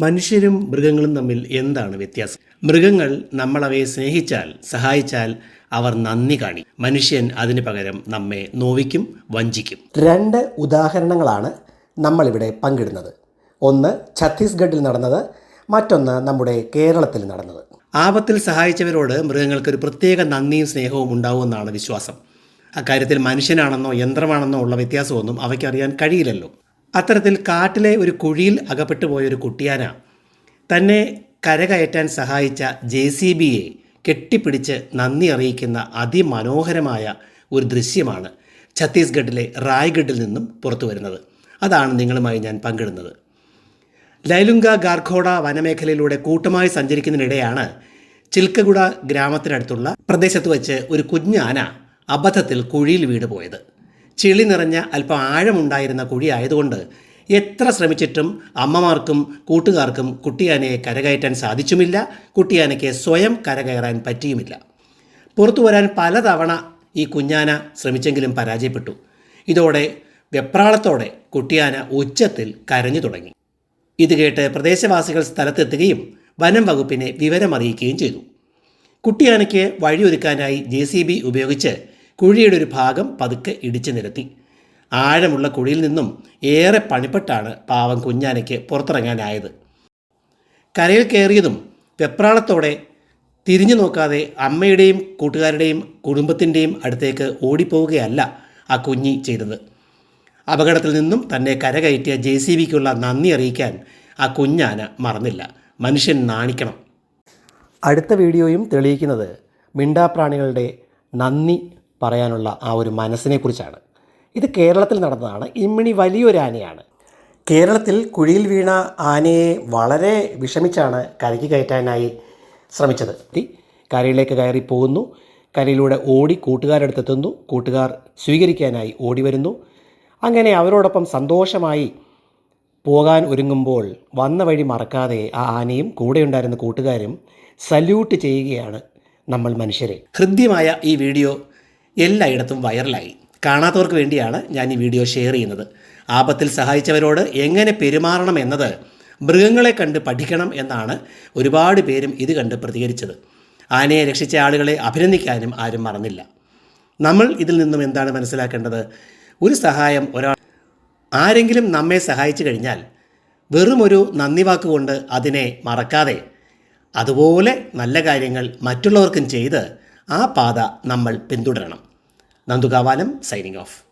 മനുഷ്യരും മൃഗങ്ങളും തമ്മിൽ എന്താണ് വ്യത്യാസം? മൃഗങ്ങൾ നമ്മളവയെ സ്നേഹിച്ചാൽ സഹായിച്ചാൽ അവർ നന്ദി കാണി. മനുഷ്യൻ അതിന് പകരം നമ്മെ നോവിക്കും വഞ്ചിക്കും. രണ്ട് ഉദാഹരണങ്ങളാണ് നമ്മളിവിടെ പങ്കിടുന്നത്. ഒന്ന് ഛത്തീസ്ഗഡിൽ നടന്നത് മറ്റൊന്ന് നമ്മുടെ കേരളത്തിൽ നടന്നത്. ആപത്തിൽ സഹായിച്ചവരോട് മൃഗങ്ങൾക്ക് ഒരു പ്രത്യേക നന്ദിയും സ്നേഹവും ഉണ്ടാവുമെന്നാണ് വിശ്വാസം. അക്കാര്യത്തിൽ മനുഷ്യനാണെന്നോ യന്ത്രമാണെന്നോ ഉള്ള വ്യത്യാസമൊന്നും അവയ്ക്കറിയാൻ കഴിയില്ലല്ലോ. അത്തരത്തിൽ കാട്ടിലെ ഒരു കുഴിയിൽ അകപ്പെട്ടു പോയ ഒരു കുട്ടിയാന തന്നെ കരകയറ്റാൻ സഹായിച്ച ജെ സി ബിയെ കെട്ടിപ്പിടിച്ച് നന്ദി അറിയിക്കുന്ന അതിമനോഹരമായ ഒരു ദൃശ്യമാണ് ഛത്തീസ്ഗഡിലെ റായ്ഗഡിൽ നിന്നും പുറത്തു വരുന്നത്. അതാണ് നിങ്ങളുമായി ഞാൻ പങ്കിടുന്നത്. ലൈലുങ്ക ഗാർഖോഡ വനമേഖലയിലൂടെ കൂട്ടമായി സഞ്ചരിക്കുന്നതിനിടെയാണ് ചിൽക്കഗുഡ ഗ്രാമത്തിനടുത്തുള്ള പ്രദേശത്ത് വെച്ച് ഒരു കുഞ്ഞാന അബദ്ധത്തിൽ കുഴിയിൽ വീട് പോയത് ചെളി നിറഞ്ഞ അല്പം ആഴമുണ്ടായിരുന്ന കുഴി ആയതുകൊണ്ട് എത്ര ശ്രമിച്ചിട്ടും അമ്മമാർക്കും കൂട്ടുകാർക്കും കുട്ടിയാനയെ കരകയറ്റാൻ സാധിച്ചുമില്ല. കുട്ടിയാനയ്ക്ക് സ്വയം കരകയറാൻ പറ്റിയുമില്ല. പുറത്തു വരാൻ പലതവണ ഈ കുഞ്ഞാന ശ്രമിച്ചെങ്കിലും പരാജയപ്പെട്ടു. ഇതോടെ വെപ്രാളത്തോടെ കുട്ടിയാന ഉച്ചത്തിൽ കരഞ്ഞു തുടങ്ങി. ഇത് കേട്ട് പ്രദേശവാസികൾ സ്ഥലത്തെത്തുകയും വനം വകുപ്പിനെ വിവരമറിയിക്കുകയും ചെയ്തു. കുട്ടിയാനയ്ക്ക് വഴിയൊരുക്കാനായി ജെ സി ബി ഉപയോഗിച്ച് കുഴിയുടെ ഒരു ഭാഗം പതുക്കെ ഇടിച്ചു നിരത്തി. ആഴമുള്ള കുഴിയിൽ നിന്നും ഏറെ പണിപ്പെട്ടാണ് പാവം കുഞ്ഞാനയ്ക്ക് പുറത്തിറങ്ങാനായത്. കരയിൽ കയറിയതും വെപ്രാളത്തോടെ തിരിഞ്ഞു നോക്കാതെ അമ്മയുടെയും കൂട്ടുകാരുടെയും കുടുംബത്തിന്റെയും അടുത്തേക്ക് ഓടിപ്പോവുകയല്ല ആ കുഞ്ഞി ചെയ്തത്. അപകടത്തിൽ നിന്നും തന്നെ കരകയറ്റിയ ജെ സി ബിക്കുള്ള നന്ദി അറിയിക്കാൻ ആ കുഞ്ഞാന മറന്നില്ല. മനുഷ്യൻ നാണിക്കണം. അടുത്ത വീഡിയോയും തെളിയിക്കുന്നത് മിണ്ടാപ്രാണികളുടെ നന്ദി പറയാനുള്ള ആ ഒരു മനസ്സിനെക്കുറിച്ചാണ്. ഇത് കേരളത്തിൽ നടന്നതാണ്. ഇമ്മിണി വലിയൊരു ആനയാണ്. കേരളത്തിൽ കുഴിയിൽ വീണ ആനയെ വളരെ വിഷമിച്ചാണ് കരയ്ക്ക് കയറ്റാനായി ശ്രമിച്ചത്. കരയിലേക്ക് കയറി പോകുന്നു. കരയിലൂടെ ഓടി കൂട്ടുകാരടുത്തെത്തുന്നു. കൂട്ടുകാർ സ്വീകരിക്കാനായി ഓടി വരുന്നു. അങ്ങനെ അവരോടൊപ്പം സന്തോഷമായി പോകാൻ ഒരുങ്ങുമ്പോൾ വന്ന വഴി മറക്കാതെ ആ ആനയും കൂടെയുണ്ടായിരുന്ന കൂട്ടുകാരും സല്യൂട്ട് ചെയ്യുകയാണ് നമ്മൾ മനുഷ്യരെ. ഹൃദ്യമായ ഈ വീഡിയോ എല്ലായിടത്തും വൈറലായി. കാണാത്തവർക്ക് വേണ്ടിയാണ് ഞാൻ ഈ വീഡിയോ ഷെയർ ചെയ്യുന്നത്. ആപത്തിൽ സഹായിച്ചവരോട് എങ്ങനെ പെരുമാറണം എന്നത് മൃഗങ്ങളെ കണ്ട് പഠിക്കണം എന്നാണ് ഒരുപാട് പേരും ഇത് കണ്ട് പ്രതികരിച്ചത്. ആനയെ രക്ഷിച്ച ആളുകളെ അഭിനന്ദിക്കാനും ആരും മറന്നില്ല. നമ്മൾ ഇതിൽ നിന്നും എന്താണ് മനസ്സിലാക്കേണ്ടത്? ഒരു സഹായം ഒരാൾ ആരെങ്കിലും നമ്മെ സഹായിച്ചു കഴിഞ്ഞാൽ വെറും ഒരു നന്ദി വാക്കുകൊണ്ട് അതിനെ മറക്കാതെ അതുപോലെ നല്ല കാര്യങ്ങൾ മറ്റുള്ളവർക്കും ചെയ്ത് ആ പാത നമ്മൾ പിന്തുടരണം. നന്ദുകാവാലം സൈനിങ് ഓഫ്